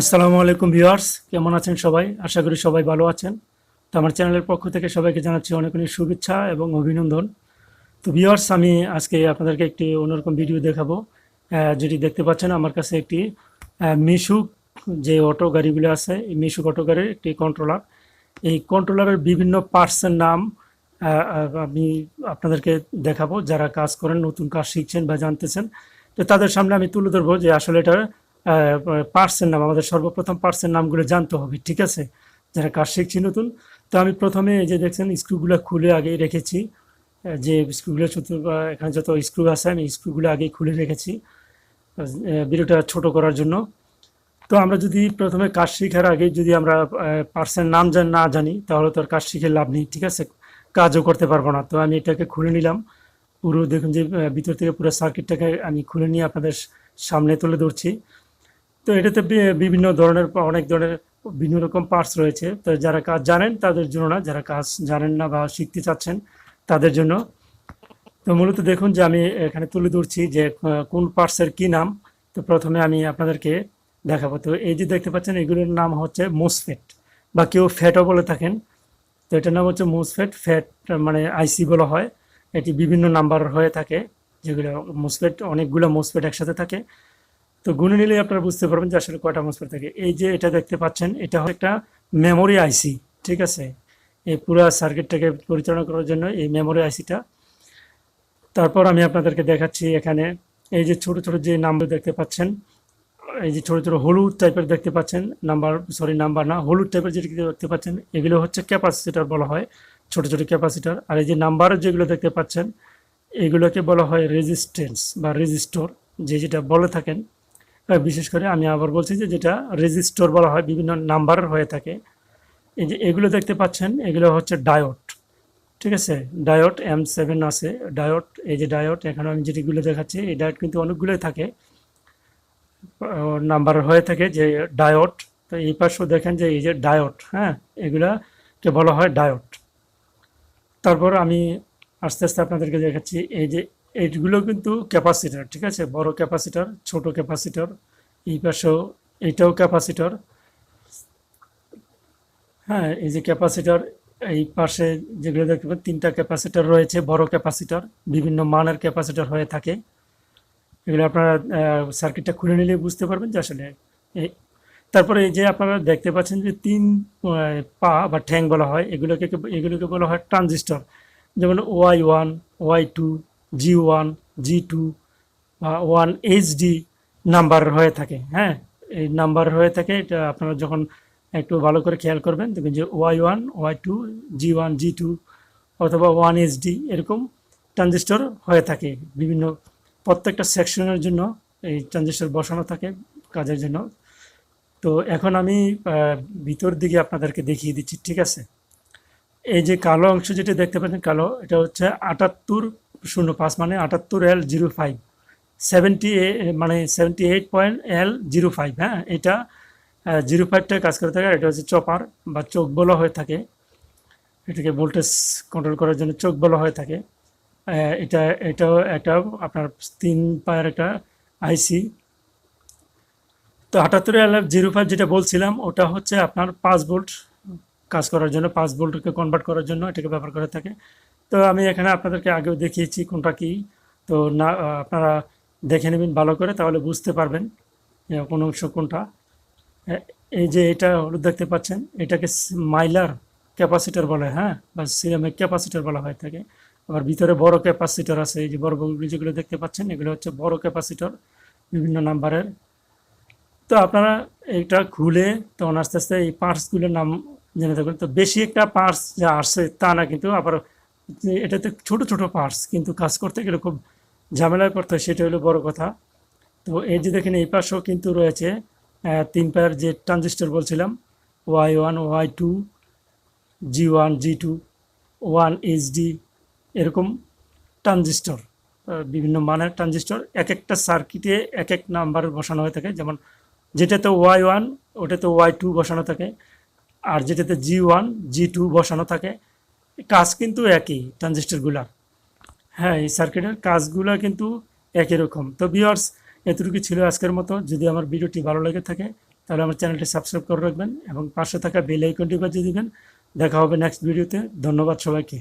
আসসালামু আলাইকুম ভিউয়ার্স, কেমন আছেন সবাই? আশা করি সবাই ভালো আছেন। তো আমার চ্যানেলের পক্ষ থেকে সবাইকে জানাচ্ছি অনেক অনেক শুভেচ্ছা এবং অভিনন্দন। তো ভিউয়ার্স, আমি আজকে আপনাদেরকে একটি অন্যরকম ভিডিও দেখাবো যেটি দেখতে পাচ্ছেন আমার কাছে একটি মিশুক যে অটো গাড়িগুলো আছে, এই মিশুক অটো গাড়ির একটি কন্ট্রোলার এই কন্ট্রোলারের বিভিন্ন পার্টসের নাম আমি আপনাদেরকে দেখাবো। যারা কাজ করেন, নতুন কাজ শিখছেন বা জানতেছেন, তো তাদের সামনে আমি তুলে ধরবো যে আসলে এটা পার্টসের নাম, আমাদের সর্বপ্রথম পার্সের নামগুলো জানতে হবে, ঠিক আছে? যারা কাজ শিখছি নতুন তো আমি প্রথমে যে দেখছেন, স্ক্রুগুলো খুলে আগেই রেখেছি। যে স্ক্রুগুলো এখানে যত স্ক্রু আছে, আমি স্ক্রুগুলো আগেই খুলে রেখেছি ভিডিওটা ছোট করার জন্য। তো আমরা যদি প্রথমে কাজ শিখার আগে যদি আমরা পার্সের নাম না জানি, তাহলে তো আর কাজ শিখে লাভ নেই, ঠিক আছে? কাজও করতে পারব না। তো আমি এটাকে খুলে নিলাম। পুরো দেখুন যে ভিতর থেকে পুরো সার্কিটটাকে আমি খুলে নিয়ে আপনাদের সামনে তুলে ধরছি। তো এটাতে বিভিন্ন ধরনের, অনেক ধরনের বিভিন্ন রকম পার্টস রয়েছে। তো যারা কাজ জানেন, তাদের জন্য না, যারা কাজ জানেন না বা শিখতে চাচ্ছেন, তাদের জন্য। তো মূলত দেখুন যে আমি এখানে তুলে ধরছি যে কোন পার্টসের কি নাম। তো প্রথমে আমি আপনাদেরকে দেখাবো। তো এই যে দেখতে পাচ্ছেন, এগুলোর নাম হচ্ছে মোসফেট বা কেউ ফ্যাটও বলে থাকেন। তো এটার নাম হচ্ছে মোসফেট ফ্যাট মানে আইসি বলা হয়। এটি বিভিন্ন নাম্বার হয়ে থাকে, যেগুলো মোসফেট অনেকগুলো মোসফেট একসাথে থাকে। তো গুনে নিলে আপনারা বুঝতে পারবেন যে আসলে কয়টা মোসফেট থাকে। এই যে এটা দেখতে পাচ্ছেন, এটা হচ্ছে একটা মেমোরি আইসি ঠিক আছে? এই পুরো সার্কিটটাকে পরিচালনা করার জন্য এই মেমোরি আইসিটা তারপর আমি আপনাদেরকে দেখাচ্ছি এখানে এই যে ছোট ছোট যে নাম্বার দেখতে পাচ্ছেন, এই যে ছোট ছোট হলুদ টাইপের দেখতে পাচ্ছেন নাম্বার সরি নাম্বার না, হলুদ টাইপের যেটা দেখতে পাচ্ছেন, এগুলো হচ্ছে ক্যাপাসিটার বলা হয়, ছোট ছোট ক্যাপাসিটার আর এই যে নাম্বার যেগুলো দেখতে পাচ্ছেন, এগুলোকে বলা হয় রেজিস্ট্যান্স বা রেজিস্টর যে যেটা বলে থাকেন বিশেষ করে আমি আবার বলছি যে যেটা রেজিস্টর বলা হয়, বিভিন্ন নাম্বারের হয়ে থাকে। এই যে এগুলো দেখতে পাচ্ছেন, এগুলো হচ্ছে ডায়োড। ঠিক আছে? ডায়োড এম সেভেন আছে। ডায়োড, এই যে ডায়োড, এখানে আমি যেটিগুলো দেখাচ্ছি, এই ডায়োড কিন্তু অনেকগুলোই থাকে। নাম্বার হয়ে থাকে যে ডায়োড। তো এই পাশেও দেখেন যে এই যে ডায়োড হ্যাঁ? এগুলাকে বলা হয় ডায়োড। তারপর আমি আস্তে আস্তে আপনাদেরকে দেখাচ্ছি, এই যে এইগুলো কিন্তু ক্যাপাসিটার, ঠিক আছে? বড় ক্যাপাসিটার, ছোট ক্যাপাসিটার, এই পাশেও এইটাও ক্যাপাসিটার। হ্যাঁ এই যে ক্যাপাসিটার, এই পাশে যেগুলো দেখতে পাবেন তিনটা ক্যাপাসিটার রয়েছে, বড় ক্যাপাসিটার, বিভিন্ন মানের ক্যাপাসিটার হয়ে থাকে। এগুলো আপনারা সার্কিটটা খুলে নিলে বুঝতে পারবেন যে আসলে তারপরে এই যে আপনারা দেখতে পাচ্ছেন যে তিন পা বা ঠ্যাং বলা হয়, এগুলোকে এগুলোকে বলা হয় ট্রানজিস্টর। যেমন Y one, Y two G one G two বা ওয়ান এইচডি নাম্বার হয়ে থাকে হ্যাঁ? এই নাম্বার হয়ে থাকে, এটা আপনারা যখন একটু ভালো করে খেয়াল করবেন, দেখবেন যে Y one Y two G one G two অথবা ওয়ান এইচডি এরকম ট্রানজিস্টর হয়ে থাকে। বিভিন্ন প্রত্যেকটা সেকশনের জন্য এই ট্রানজিস্টর বসানো থাকে কাজের জন্য। তো এখন আমি ভিতর দিকে আপনাদেরকে দেখিয়ে দিচ্ছি, ঠিক আছে? এই যে কালো অংশ যেটা দেখতে পাচ্ছেন, কালো, এটা হচ্ছে আটাত্তর শূন্য পাঁচ মানে আটাত্তর এল জিরো ফাইভ সেভেন্টি মানে seventy eight point L zero five হ্যাঁ? এটা জিরো ফাইভটা কাজ করে থাকে এটা হচ্ছে চপার বা চোখ বলা হয়ে থাকে। এটাকে ভোল্টেজ কন্ট্রোল করার জন্য চোখ বলা হয়ে থাকে। এটা, এটাও একটা আপনার তিন পায়ের একটা আইসি তো আটাত্তর এল জিরো ফাইভ যেটা বলছিলাম, ওটা হচ্ছে আপনার পাঁচ ভোল্ট। কাজ করার জন্য, পাঁচ ভোল্টকে কনভার্ট করার জন্য এটাকে ব্যবহার করে থাকে। তো আমি এখানে আপনাদেরকে আগেও দেখিয়েছি কোনটা কি। তো না, আপনারা দেখে নেবেন ভালো করে, তাহলে বুঝতে পারবেন কোন অংশ কোনটা। এই যে এটা হলুদ দেখতে পাচ্ছেন, এটাকে মাইলার ক্যাপাসিটার বলে হ্যাঁ বা সিরামিক ক্যাপাসিটার বলা হয় থাকে। আবার ভিতরে বড় ক্যাপাসিটার আছে, এই যে বড় বড় যেগুলো দেখতে পাচ্ছেন, এগুলো হচ্ছে বড় ক্যাপাসিটার, বিভিন্ন নাম্বারের। তো আপনারা এটা খুলে, তখন আস্তে আস্তে এই পার্টসগুলোর নাম জেনে থাকবেন তো বেশি একটা পার্টস যা আসছে তা না কিন্তু আবার এটাতে ছোট ছোট পার্টস কিন্তু কাজ করতে গেলে খুব ঝামেলায় পড়তে হয়, সেটা হলো বড় কথা। তো এই যে দেখেন এই পাশেও কিন্তু রয়েছে তিন পায়ের যে ট্রানজিস্টর বলছিলাম Y one Y two G one G two one HD এরকম ট্রানজিস্টর বিভিন্ন মানের ট্রানজিস্টর এক একটা সার্কিটে এক এক নাম্বার বসানো হয়ে থাকে। যেমন যেটাতে ওয়াই ওয়ান ওটাতে ওয়াই টু বসানো থাকে। আর যেটাতে জি ওয়ান জি টু বসানো থাকে, কাজ কিন্তু একই ট্রানজিস্টরগুলার হ্যাঁ এই সার্কিটের কাজগুলো কিন্তু একই রকম। তো বিয়ার্স এতটুকু ছিল আজকের মতো। যদি আমার ভিডিওটি ভালো লেগে থাকে, তাহলে আমার চ্যানেলটি সাবস্ক্রাইব করে রাখবেন এবং পাশে থাকা বেল আইকনটি বাজিয়ে দেবেন। দেখা হবে নেক্সট ভিডিওতে ধন্যবাদ সবাইকে।